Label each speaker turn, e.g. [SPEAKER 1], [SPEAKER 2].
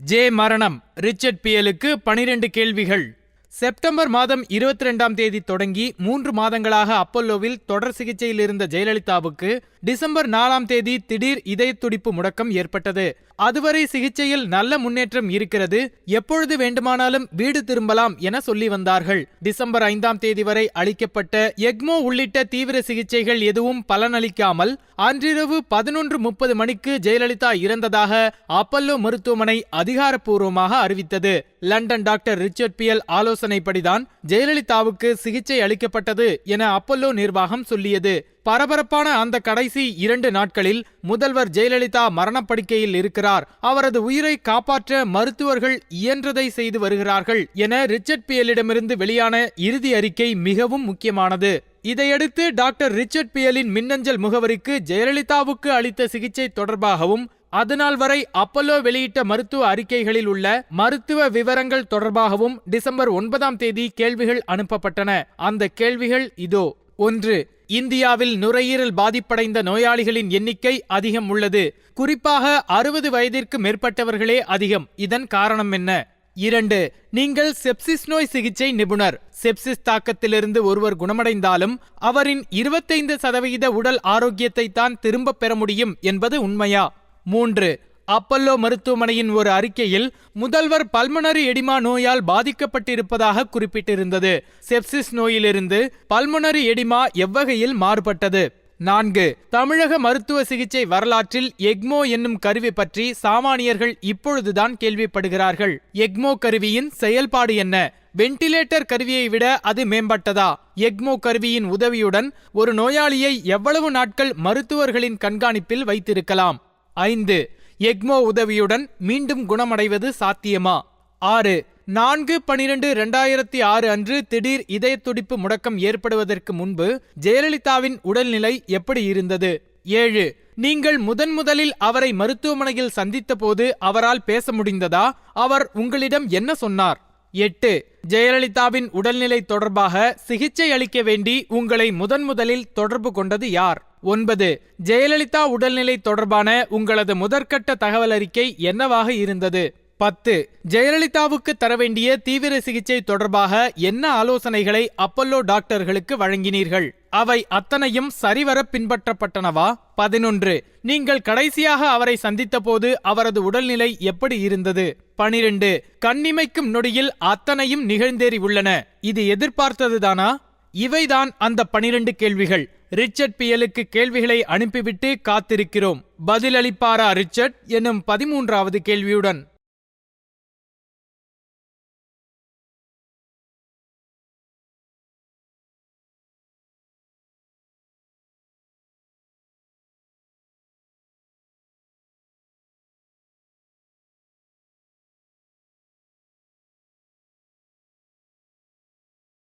[SPEAKER 1] J மரணம் Richard பியலுக்கு பனிரெண்டு கேள்விகள். செப்டம்பர் மாதம் இருபத்தி ரெண்டாம் தேதி தொடங்கி மூன்று மாதங்களாக அப்பல்லோவில் தொடர் சிகிச்சையில் இருந்த ஜெயலலிதாவுக்கு டிசம்பர் நாலாம் தேதி திடீர் இதய துடிப்பு முடக்கம் ஏற்பட்டது. அதுவரை சிகிச்சையில் நல்ல முன்னேற்றம் இருக்கிறது. எப்பொழுது வேண்டுமானாலும் வீடு திரும்பலாம் என சொல்லி வந்தார்கள். டிசம்பர் ஐந்தாம் தேதி வரை அளிக்கப்பட்ட எக்மோ உள்ளிட்ட தீவிர சிகிச்சைகள் எதுவும் பலனளிக்காமல் அன்றிரவு பதினொன்று முப்பது மணிக்கு ஜெயலலிதா இறந்ததாக அப்பல்லோ மருத்துவமனை அதிகாரப்பூர்வமாக அறிவித்தது. லண்டன் டாக்டர் ரிச்சர்ட் பியல் ஆலோசனைப்படிதான் ஜெயலலிதாவுக்கு சிகிச்சை அளிக்கப்பட்டது என அப்பல்லோ நிர்வாகம் சொல்லியது. பரபரப்பான அந்த கடைசி இரண்டு நாட்களில் முதல்வர் ஜெயலலிதா மரணப்படுக்கையில் இருக்கிறார். அவரது உயிரை காப்பாற்ற மருத்துவர்கள் இயன்றதை செய்து வருகிறார்கள் என ரிச்சர்ட் பியலிடமிருந்து வெளியான இறுதி அறிக்கை மிகவும் முக்கியமானது. இதையடுத்து டாக்டர் ரிச்சர்ட் பியலின் மின்னஞ்சல் முகவரிக்கு ஜெயலலிதாவுக்கு அளித்த சிகிச்சை தொடர்பாகவும் அதனால் வரை அப்பல்லோ வெளியிட்ட மருத்துவ அறிக்கைகளில் உள்ள மருத்துவ விவரங்கள் தொடர்பாகவும் டிசம்பர் ஒன்பதாம் தேதி கேள்விகள் அனுப்பப்பட்டன. அந்த கேள்விகள் இதோ. ஒன்று இந்தியாவில் நுரையீரல் பாதிப்படைந்த நோயாளிகளின் எண்ணிக்கை அதிகம் உள்ளது. குறிப்பாக அறுபது வயதிற்கு மேற்பட்டவர்களே அதிகம். இதன் காரணம் என்ன? இரண்டு நீங்கள் செப்சிஸ் நோய் சிகிச்சை நிபுணர். செப்சிஸ் தாக்கத்திலிருந்து ஒருவர் குணமடைந்தாலும் அவரின் இருபத்தைந்து சதவிகித உடல் ஆரோக்கியத்தை தான் திரும்பப் பெற முடியும் என்பது உண்மையா? மூன்று. அப்பல்லோ மருத்துவமனையின் ஒரு அறிக்கையில் முதல்வர் பல்மனரி எடிமா நோயால் பாதிக்கப்பட்டிருப்பதாக குறிப்பிட்டிருந்தது. செப்சிஸ் நோயிலிருந்து பல்மனரி எடிமா எவ்வகையில் மாறுபட்டது? நான்கு. தமிழக மருத்துவ சிகிச்சை வரலாற்றில் எக்மோ என்னும் கருவி பற்றி சாமானியர்கள் இப்பொழுதுதான் கேள்விப்படுகிறார்கள். எக்மோ கருவியின் செயல்பாடு என்ன? வென்டிலேட்டர் கருவியை விட அது மேம்பட்டதா? எக்மோ கருவியின் உதவியுடன் ஒரு நோயாளியை எவ்வளவு நாட்கள் மருத்துவர்களின் கண்காணிப்பில் வைத்திருக்கலாம்? ஐந்து. எக்மோ உதவியுடன் மீண்டும் குணமடைவது சாத்தியமா? ஆறு. நான்கு பனிரெண்டு இரண்டாயிரத்தி ஆறு அன்று திடீர் இதய துடிப்பு முடக்கம் ஏற்படுவதற்கு முன்பு ஜெயலலிதாவின் உடல்நிலை எப்படி இருந்தது? ஏழு. நீங்கள் முதன் முதலில் அவரை மருத்துவமனையில் சந்தித்த போது அவரால் பேச முடிந்ததா? அவர் உங்களிடம் என்ன சொன்னார்? எட்டு. ஜெயலலிதாவின் உடல்நிலை தொடர்பாக சிகிச்சை அளிக்க வேண்டி உங்களை முதன் முதலில் தொடர்பு கொண்டது யார்? ஒன்பது ஜெயலலிதா உடல்நிலை தொடர்பான உங்களது முதற்கட்ட தகவல் அறிக்கை என்னவாக இருந்தது? பத்து ஜெயலலிதாவுக்கு தர வேண்டிய தீவிர சிகிச்சை தொடர்பாக என்ன ஆலோசனைகளை அப்பல்லோ டாக்டர்களுக்கு வழங்கினீர்கள்? அவை அத்தனையும் சரிவர பின்பற்றப்பட்டனவா? பதினொன்று நீங்கள் கடைசியாக அவரை சந்தித்த போது அவரது உடல்நிலை எப்படி இருந்தது? பனிரெண்டு கண்ணிமைக்கும் நொடியில் அத்தனையும் நிகழ்ந்தேறி உள்ளன. இது எதிர்பார்த்ததுதானா? இவைதான் அந்த பனிரெண்டு கேள்விகள். ரிச்சர்ட் பியலுக்கு கேள்விகளை அனுப்பிவிட்டு காத்திருக்கிறோம். பதிலளிப்பாரா ரிச்சர்ட்? எனும் பதிமூன்றாவது கேள்வியுடன்.